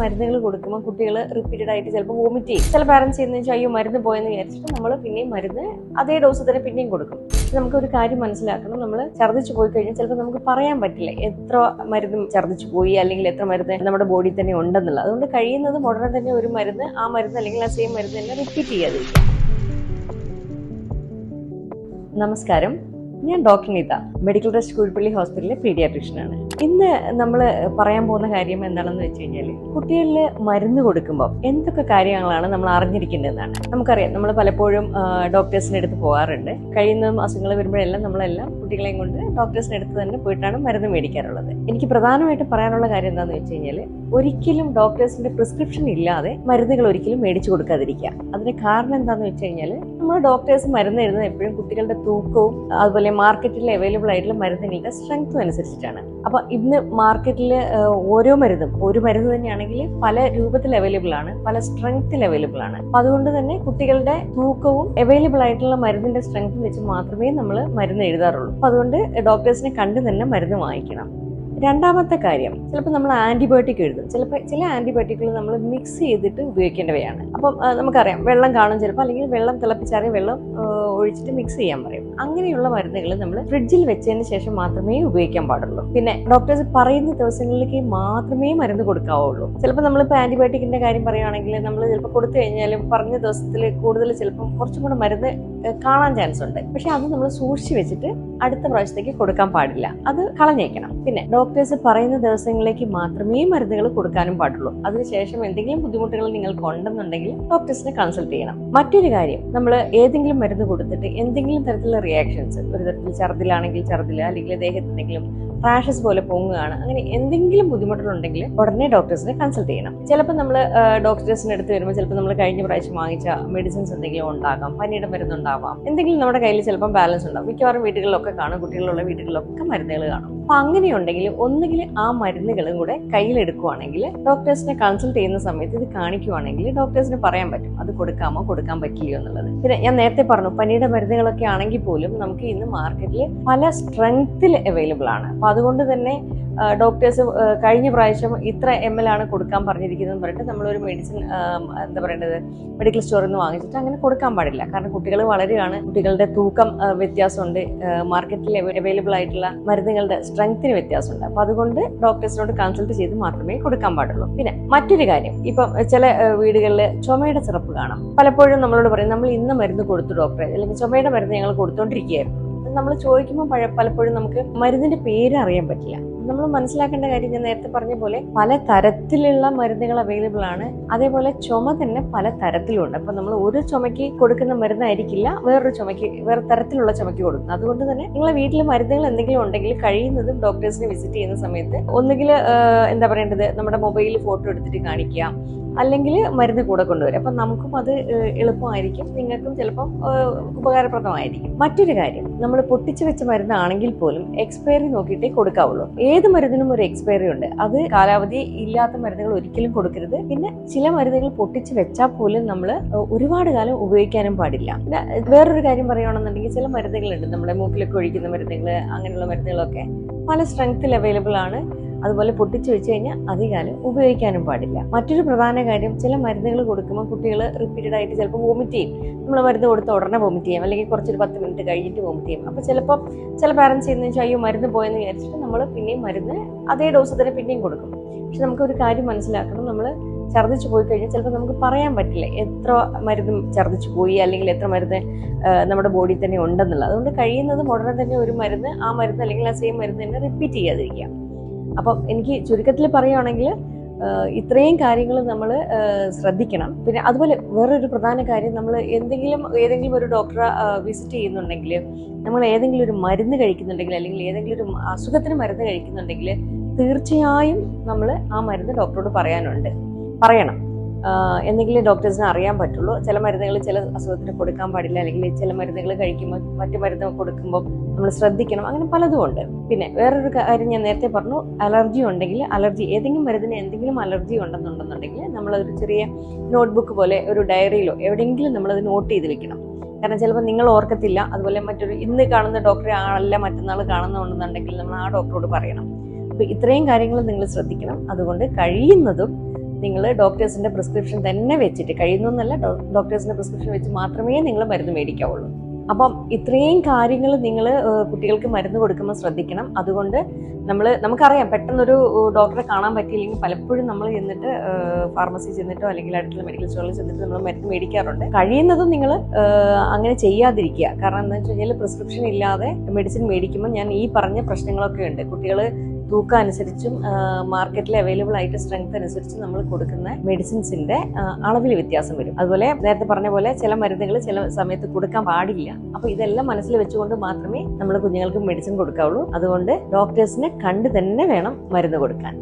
മരുന്നുകൾ കൊടുക്കുമ്പോൾ കുട്ടികൾ റിപ്പീറ്റഡ് ആയിട്ട് ചിലപ്പോൾ വോമിറ്റ് ചെയ്യും. ചില പാരൻസ് ചെയ്യുന്ന വെച്ചാൽ അയ്യോ മരുന്ന് പോയെന്ന് വിചാരിച്ചിട്ട് നമ്മൾ പിന്നെയും മരുന്ന് അതേ ഡോസ് തന്നെ പിന്നെയും കൊടുക്കും. നമുക്ക് ഒരു കാര്യം മനസ്സിലാക്കണം. നമ്മൾ ഛർദ്ദിച്ചു പോയി കഴിഞ്ഞാൽ ചിലപ്പോൾ നമുക്ക് പറയാൻ പറ്റില്ല എത്ര മരുന്ന് ഛർദ്ദിച്ചു പോയി അല്ലെങ്കിൽ എത്ര മരുന്ന് നമ്മുടെ ബോഡി തന്നെ ഉണ്ടെന്നുള്ളത്. അതുകൊണ്ട് കഴിയുന്നത് ഉടനെ തന്നെ ഒരു മരുന്ന് ആ മരുന്ന് അല്ലെങ്കിൽ ആ സെയിം മരുന്ന് തന്നെ റിപ്പീറ്റ് ചെയ്യാതിരിക്കുക. നമസ്കാരം. ഞാൻ doctor Neetha medical trust Kuzhippally ഹോസ്പിറ്റലിലെ പീഡിയാട്രീഷ്യനാണ് ഇന്ന് നമ്മൾ പറയാൻ പോകുന്ന കാര്യം എന്താണെന്ന് വെച്ച് കഴിഞ്ഞാൽ കുട്ടികളിൽ മരുന്ന് കൊടുക്കുമ്പോൾ എന്തൊക്കെ കാര്യങ്ങളാണ് നമ്മൾ അറിഞ്ഞിരിക്കേണ്ടതെന്നാണ് നമുക്കറിയാം നമ്മൾ പലപ്പോഴും ഡോക്ടേഴ്സിന്റെ അടുത്ത് പോകാറുണ്ട് കഴിയുന്ന അസുഖങ്ങൾ വരുമ്പോഴെല്ലാം നമ്മളെല്ലാം കുട്ടികളെയും കൊണ്ട് ഡോക്ടേഴ്സിന്റെ അടുത്ത് തന്നെ പോയിട്ടാണ് മരുന്ന് മേടിക്കാറുള്ളത്. എനിക്ക് പ്രധാനമായിട്ട് പറയാനുള്ള കാര്യം എന്താണെന്ന് വെച്ച് കഴിഞ്ഞാൽ ഒരിക്കലും ഡോക്ടേഴ്സിന്റെ പ്രിസ്ക്രിപ്ഷൻ ഇല്ലാതെ മരുന്നുകൾ ഒരിക്കലും മേടിച്ചു കൊടുക്കാതിരിക്കുക. അതിന് കാരണം എന്താണെന്ന് വെച്ച് കഴിഞ്ഞാൽ നമ്മൾ ഡോക്ടേഴ്സ് മരുന്ന് എഴുതുന്നത് എപ്പോഴും കുട്ടികളുടെ തൂക്കവും അതുപോലെ മാർക്കറ്റിൽ അവൈലബിൾ ആയിട്ടുള്ള മരുന്നുകളുടെ സ്ട്രെങ്ത്തും അനുസരിച്ചിട്ടാണ്. അപ്പൊ ഇന്ന് മാർക്കറ്റിൽ ഓരോ മരുന്നും ഒരു മരുന്ന് തന്നെയാണെങ്കിൽ പല രൂപത്തിൽ അവൈലബിൾ ആണ് പല സ്ട്രെങ്ത്തിൽ അവൈലബിൾ ആണ്. അപ്പൊ അതുകൊണ്ട് തന്നെ കുട്ടികളുടെ തൂക്കവും അവൈലബിൾ ആയിട്ടുള്ള മരുന്നിന്റെ സ്ട്രെങ്ത് വെച്ച് മാത്രമേ നമ്മൾ മരുന്ന് എഴുതാറുള്ളൂ. അപ്പൊ അതുകൊണ്ട് ഡോക്ടേഴ്സിനെ കണ്ട് തന്നെ മരുന്ന് വാങ്ങിക്കണം. രണ്ടാമത്തെ കാര്യം ചിലപ്പോൾ നമ്മൾ ആന്റിബയോട്ടിക് എഴുതും. ചിലപ്പോൾ ചില ആന്റിബയോട്ടിക്കുകൾ നമ്മൾ മിക്സ് ചെയ്തിട്ട് ഉപയോഗിക്കേണ്ടവയാണ്. അപ്പം നമുക്കറിയാം വെള്ളം കാണും ചിലപ്പോൾ അല്ലെങ്കിൽ വെള്ളം തിളപ്പിച്ചാറിയ വെള്ളം ഒഴിച്ചിട്ട് മിക്സ് ചെയ്യാൻ പറയും. അങ്ങനെയുള്ള മരുന്നുകൾ നമ്മൾ ഫ്രിഡ്ജിൽ വെച്ചതിന് ശേഷം മാത്രമേ ഉപയോഗിക്കാൻ പാടുള്ളൂ. പിന്നെ ഡോക്ടേഴ്സ് പറയുന്ന ദിവസങ്ങളിലേക്ക് മാത്രമേ മരുന്ന് കൊടുക്കാവുള്ളൂ. ചിലപ്പോൾ നമ്മളിപ്പോൾ ആന്റിബയോട്ടിക്കിന്റെ കാര്യം പറയുകയാണെങ്കിൽ നമ്മൾ ചിലപ്പോൾ കൊടുത്തു കഴിഞ്ഞാലും പറഞ്ഞ ദിവസത്തിൽ കൂടുതൽ ചിലപ്പം കുറച്ചും കൂടെ മരുന്ന് കാണാൻ ചാൻസ് ഉണ്ട്. പക്ഷെ അത് നമ്മൾ സൂക്ഷിച്ചു വെച്ചിട്ട് അടുത്ത പ്രാവശ്യത്തേക്ക് കൊടുക്കാൻ പാടില്ല. അത് കളഞ്ഞേക്കണം. പിന്നെ ഡോക്ടേഴ്സ് പറയുന്ന ദിവസങ്ങളിലേക്ക് മാത്രമേ മരുന്നുകൾ കൊടുക്കാനും പാടുള്ളൂ. അതിനുശേഷം എന്തെങ്കിലും ബുദ്ധിമുട്ടുകൾ നിങ്ങൾക്ക് ഉണ്ടെന്നുണ്ടെങ്കിൽ ഡോക്ടേഴ്സിനെ കൺസൾട്ട് ചെയ്യണം. മറ്റൊരു കാര്യം നമ്മൾ ഏതെങ്കിലും മരുന്ന് കൊടുത്തിട്ട് എന്തെങ്കിലും തരത്തിലുള്ള റിയാക്ഷൻസ് ഒരു തരത്തിൽ ഛർദിലാണെങ്കിൽ ഛർദില അല്ലെങ്കിൽ ദേഹത്തിൽ എന്തെങ്കിലും റാഷസ് പോലെ പൊങ്ങുകയാണ്. അങ്ങനെ എന്തെങ്കിലും ബുദ്ധിമുട്ടുകളുണ്ടെങ്കിൽ ഉടനെ ഡോക്ടേഴ്സിനെ കൺസൾട്ട് ചെയ്യണം. ചിലപ്പോൾ നമ്മൾ ഡോക്ടേഴ്സിന് അടുത്ത് വരുമ്പോൾ ചിലപ്പോൾ നമ്മൾ കഴിഞ്ഞ പ്രാവശ്യം വാങ്ങിച്ച മെഡിസിൻസ് എന്തെങ്കിലും ഉണ്ടാകാം പനിയുടെ മരുന്നുണ്ടാവാം. എന്തെങ്കിലും നമ്മുടെ കയ്യിൽ ചിലപ്പോൾ ബാലൻസ് ഉണ്ടാവും. മിക്കവാറും വീടുകളിലൊക്കെ കാണും കുട്ടികളുള്ള വീടുകളിലൊക്കെ മരുന്നുകൾ കാണും. അപ്പൊ അങ്ങനെയുണ്ടെങ്കിൽ ഒന്നുകിൽ ആ മരുന്നുകളും കൂടെ കയ്യിലെടുക്കുവാണെങ്കിൽ ഡോക്ടേഴ്സിനെ കൺസൾട്ട് ചെയ്യുന്ന സമയത്ത് ഇത് കാണിക്കുവാണെങ്കിൽ ഡോക്ടേഴ്സിന് പറയാൻ പറ്റും അത് കൊടുക്കാമോ കൊടുക്കാൻ പറ്റില്ലയോ എന്നുള്ളത്. പിന്നെ ഞാൻ നേരത്തെ പറഞ്ഞു പനിയുടെ മരുന്നുകളൊക്കെ ആണെങ്കിൽ പോലും നമുക്ക് ഇന്ന് മാർക്കറ്റിൽ പല സ്ട്രെങ്ത്തിൽ അവൈലബിൾ ആണ്. അപ്പൊ അതുകൊണ്ട് തന്നെ ഡോക്ടേഴ്സ് കഴിഞ്ഞ പ്രാവശ്യം ഇത്ര എം എൽ ആണ് കൊടുക്കാൻ പറഞ്ഞിരിക്കുന്നത് പറഞ്ഞിട്ട് നമ്മളൊരു മെഡിസിൻ എന്താ പറയേണ്ടത് മെഡിക്കൽ സ്റ്റോറിൽ നിന്ന് വാങ്ങിച്ചിട്ട് അങ്ങനെ കൊടുക്കാൻ പാടില്ല. കാരണം കുട്ടികൾ വളരെയാണ് കുട്ടികളുടെ തൂക്കം വ്യത്യാസമുണ്ട്. മാർക്കറ്റിൽ അവൈലബിൾ ആയിട്ടുള്ള മരുന്നുകളുടെ സ്ട്രെങ്ത്തിന് വ്യത്യാസമുണ്ട്. അപ്പൊ അതുകൊണ്ട് ഡോക്ടേഴ്സിനോട് കൺസൾട്ട് ചെയ്ത് മാത്രമേ കൊടുക്കാൻ പാടുള്ളൂ. പിന്നെ മറ്റൊരു കാര്യം ഇപ്പം ചില വീടുകളിൽ ചുമയുടെ സിറപ്പ് കാണാം. പലപ്പോഴും നമ്മളോട് പറയും നമ്മൾ ഇന്ന് മരുന്ന് കൊടുത്തു ഡോക്ടറെ അല്ലെങ്കിൽ ചുമയുടെ മരുന്ന് ഞങ്ങൾ കൊടുത്തോണ്ടിരിക്കുകയായിരുന്നു. നമ്മൾ ചോദിക്കുമ്പോൾ പഴ- പലപ്പോഴും നമുക്ക് മരുന്നിന്റെ പേര് അറിയാൻ പറ്റില്ല. നമ്മൾ മനസ്സിലാക്കേണ്ട കാര്യം ഞാൻ നേരത്തെ പറഞ്ഞ പോലെ പല തരത്തിലുള്ള മരുന്നുകൾ അവൈലബിൾ ആണ്. അതേപോലെ ചുമ തന്നെ പല തരത്തിലുണ്ട് അപ്പൊ നമ്മൾ ഒരു ചുമയ്ക്ക് കൊടുക്കുന്ന മരുന്നായിരിക്കില്ല വേറൊരു ചുമയ്ക്ക് വേറെ തരത്തിലുള്ള ചുമയ്ക്ക് കൊടുക്കുന്നത്. അതുകൊണ്ട് തന്നെ നിങ്ങളെ വീട്ടിൽ മരുന്നുകൾ എന്തെങ്കിലും ഉണ്ടെങ്കിൽ കഴിയുന്നതും ഡോക്ടേഴ്സിനെ വിസിറ്റ് ചെയ്യുന്ന സമയത്ത് ഒന്നുകിൽ എന്താ പറയേണ്ടത്? നമ്മുടെ മൊബൈലിൽ ഫോട്ടോ എടുത്തിട്ട് കാണിക്കുക. അല്ലെങ്കിൽ മരുന്ന് കൂടെ കൊണ്ടുവരും. അപ്പം നമുക്കും അത് എളുപ്പമായിരിക്കും. നിങ്ങൾക്കും ചിലപ്പം ഉപകാരപ്രദമായിരിക്കും. മറ്റൊരു കാര്യം നമ്മൾ പൊട്ടിച്ചു വെച്ച മരുന്നാണെങ്കിൽ പോലും എക്സ്പയറി നോക്കിയിട്ടേ കൊടുക്കാവുള്ളൂ. ഏത് മരുന്നിനും ഒരു എക്സ്പയറി ഉണ്ട്. അത് കാലാവധി ഇല്ലാത്ത മരുന്നുകൾ ഒരിക്കലും കൊടുക്കരുത്. പിന്നെ ചില മരുന്നുകൾ പൊട്ടിച്ചു വെച്ചാൽ പോലും നമ്മൾ ഒരുപാട് കാലം ഉപയോഗിക്കാനും പാടില്ല. വേറൊരു കാര്യം പറയുകയാണെന്നുണ്ടെങ്കിൽ ചില മരുന്നുകളുണ്ട്. നമ്മുടെ മൂക്കിലൊക്കെ ഒഴിക്കുന്ന മരുന്നുകൾ അങ്ങനെയുള്ള മരുന്നുകളൊക്കെ. പല സ്ട്രെങ്ത്തിൽ അവൈലബിൾ ആണ്. അതുപോലെ പൊട്ടിച്ചു വെച്ച് കഴിഞ്ഞാൽ അധികാലം ഉപയോഗിക്കാനും പാടില്ല. മറ്റൊരു പ്രധാന കാര്യം ചില മരുന്നുകൾ കൊടുക്കുമ്പോൾ കുട്ടികൾ റിപ്പീറ്റഡ് ആയിട്ട് ചിലപ്പോൾ വോമിറ്റ് ചെയ്യും. നമ്മൾ മരുന്ന് കൊടുത്ത ഉടനെ വോമിറ്റ് ചെയ്യാം. അല്ലെങ്കിൽ കുറച്ചൊരു പത്ത് മിനിറ്റ് കഴിഞ്ഞിട്ട് വോമിറ്റ് ചെയ്യും. അപ്പോൾ ചിലപ്പോൾ ചില പാരൻസ് ചെയ്യുന്ന വെച്ചാൽ അയ്യോ മരുന്ന് പോയെന്ന് വിചാരിച്ചിട്ട് നമ്മൾ പിന്നെയും മരുന്ന് അതേ ഡോസ് തന്നെ പിന്നെയും കൊടുക്കും. പക്ഷെ നമുക്കൊരു കാര്യം മനസ്സിലാക്കണം. നമ്മൾ ഛർദ്ദിച്ചു പോയി കഴിഞ്ഞാൽ ചിലപ്പോൾ നമുക്ക് പറയാൻ പറ്റില്ല. എത്ര മരുന്ന് ഛർദ്ദിച്ചു പോയി അല്ലെങ്കിൽ എത്ര മരുന്ന് നമ്മുടെ ബോഡിയിൽ തന്നെ ഉണ്ടെന്നുള്ളത്. അതുകൊണ്ട് കഴിയുന്നതും ഉടനെ തന്നെ ഒരു മരുന്ന് ആ മരുന്ന് അല്ലെങ്കിൽ ആ സെയിം മരുന്ന് തന്നെ റിപ്പീറ്റ് ചെയ്യാതിരിക്കുക. അപ്പം എനിക്ക് ചുരുക്കത്തിൽ പറയുകയാണെങ്കിൽ ഇത്രയും കാര്യങ്ങൾ നമ്മൾ ശ്രദ്ധിക്കണം. പിന്നെ അതുപോലെ വേറൊരു പ്രധാന കാര്യം നമ്മൾ എന്തെങ്കിലും ഏതെങ്കിലും ഒരു ഡോക്ടറെ വിസിറ്റ് ചെയ്യുന്നുണ്ടെങ്കിൽ നമ്മൾ ഏതെങ്കിലും ഒരു മരുന്ന് കഴിക്കുന്നുണ്ടെങ്കിൽ അല്ലെങ്കിൽ ഏതെങ്കിലും ഒരു അസുഖത്തിന് മരുന്ന് കഴിക്കുന്നുണ്ടെങ്കിൽ തീർച്ചയായും നമ്മൾ ആ മരുന്ന് ഡോക്ടറോട് പറയാനുണ്ട്. പറയണം. എന്തെങ്കിലും ഡോക്ടേഴ്സിന് അറിയാൻ പറ്റുള്ളൂ. ചില മരുന്നുകൾ ചില അസുഖത്തിന് കൊടുക്കാൻ പാടില്ല. അല്ലെങ്കിൽ ചില മരുന്നുകൾ കഴിക്കുമ്പോൾ മറ്റു മരുന്ന് കൊടുക്കുമ്പോൾ നമ്മൾ ശ്രദ്ധിക്കണം. അങ്ങനെ പലതും ഉണ്ട്. പിന്നെ വേറൊരു കാര്യം ഞാൻ നേരത്തെ പറഞ്ഞു. അലർജി ഉണ്ടെങ്കിൽ അലർജി ഏതെങ്കിലും മരുന്നിന് എന്തെങ്കിലും അലർജി ഉണ്ടെന്നുണ്ടെന്നുണ്ടെങ്കിൽ നമ്മളൊരു ചെറിയ നോട്ട്ബുക്ക് പോലെ ഒരു ഡയറിയിലോ എവിടെയെങ്കിലും നമ്മളത് നോട്ട് ചെയ്ത് വെക്കണം. കാരണം ചിലപ്പോൾ നിങ്ങൾ ഓർക്കത്തില്ല. അതുപോലെ മറ്റൊരു ഇന്ന് കാണുന്ന ഡോക്ടറെ ആളല്ല മറ്റന്നാൾ കാണുന്നുണ്ടെന്നുണ്ടെങ്കിൽ നമ്മൾ ആ ഡോക്ടറോട് പറയണം. അപ്പോൾ ഇത്രയും കാര്യങ്ങൾ നിങ്ങൾ ശ്രദ്ധിക്കണം. അതുകൊണ്ട് കഴിയുന്നതും നിങ്ങൾ ഡോക്ടേഴ്സിന്റെ പ്രിസ്ക്രിപ്ഷൻ തന്നെ വെച്ചിട്ട് കഴിയുന്നൊന്നല്ല ഡോക്ടേഴ്സിന്റെ പ്രിസ്ക്രിപ്ഷൻ വെച്ച് മാത്രമേ നിങ്ങൾ മരുന്ന് മേടിക്കാവുള്ളൂ. അപ്പം ഇത്രയും കാര്യങ്ങൾ നിങ്ങൾ കുട്ടികൾക്ക് മരുന്ന് കൊടുക്കുമ്പോൾ ശ്രദ്ധിക്കണം. അതുകൊണ്ട് നമ്മൾ നമുക്കറിയാം പെട്ടെന്നൊരു ഡോക്ടറെ കാണാൻ പറ്റിയില്ലെങ്കിൽ പലപ്പോഴും നമ്മൾ ചെന്നിട്ട് ഫാർമസി ചെന്നിട്ടോ അല്ലെങ്കിൽ അടുത്തുള്ള മെഡിക്കൽ സ്റ്റോറിൽ ചെന്നിട്ട് നമ്മൾ മരുന്ന് മേടിക്കാറുണ്ട്. കഴിയുന്നതും നിങ്ങൾ അങ്ങനെ ചെയ്യാതിരിക്കുക. കാരണം എന്താ വെച്ച് കഴിഞ്ഞാൽ പ്രിസ്ക്രിപ്ഷൻ ഇല്ലാതെ മെഡിസിൻ മേടിക്കുമ്പോൾ ഞാൻ ഈ പറഞ്ഞ പ്രശ്നങ്ങളൊക്കെ ഉണ്ട്. കുട്ടികൾ തൂക്കം അനുസരിച്ചും മാർക്കറ്റിൽ അവൈലബിൾ ആയിട്ട് സ്ട്രെങ്ത് അനുസരിച്ചും നമ്മൾ കൊടുക്കുന്ന മെഡിസിൻസിന്റെ അളവിൽ വ്യത്യാസം വരും. അതുപോലെ നേരത്തെ പറഞ്ഞ പോലെ ചില മരുന്നുകൾ ചില സമയത്ത് കൊടുക്കാൻ പാടില്ല. അപ്പൊ ഇതെല്ലാം മനസ്സിൽ വെച്ചുകൊണ്ട് മാത്രമേ നമ്മൾ കുഞ്ഞുങ്ങൾക്ക് മെഡിസിൻ കൊടുക്കാവുള്ളൂ. അതുകൊണ്ട് ഡോക്ടേഴ്സിനെ കണ്ട് തന്നെ വേണം മരുന്ന് കൊടുക്കാൻ.